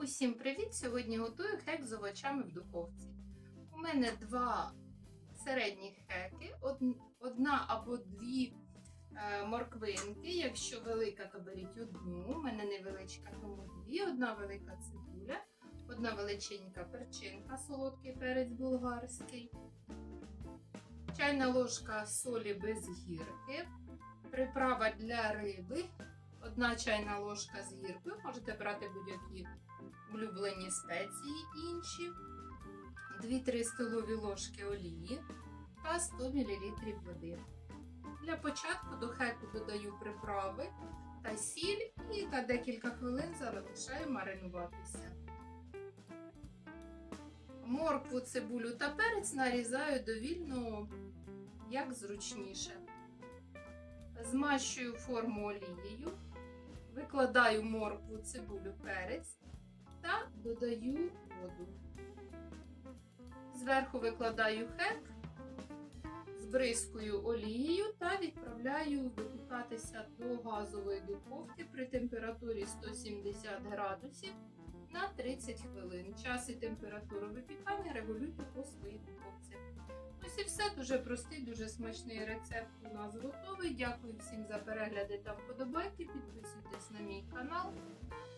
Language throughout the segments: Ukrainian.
Усім привіт! Сьогодні готую хек з овочами в духовці. У мене два середні хеки, одна або дві е, морквинки. Якщо велика, то беріть одну. У мене невеличка, тому дві. Одна велика цибуля, одна величенька перчинка, солодкий перець болгарський, чайна ложка солі без гірки, приправа для риби. Одна чайна ложка з гіркою, можете брати будь-які улюблені спеції інші, 2-3 столові ложки олії та 100 мл води. Для початку до хеку додаю приправи та сіль і на декілька хвилин залишаю маринуватися. Моркву, цибулю та перець нарізаю довільно, як зручніше. Змащую форму олією, викладаю моркву, цибулю, перець та додаю воду. Зверху викладаю хек, збризкую олією та відправляю випікатися до газової духовки при температурі 170 градусів на 30 хвилин. Час і температуру випікання регулюйте по своїй духовці. Ось і все дуже простий, дуже смачний рецепт у нас готовий. Дякую всім за перегляди та вподобайки. Підписуйтесь на мій канал.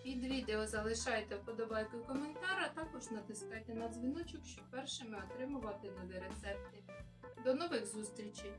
Під відео залишайте вподобайку і коментар, а також натискайте на дзвіночок, щоб першими отримувати нові рецепти. До нових зустрічей!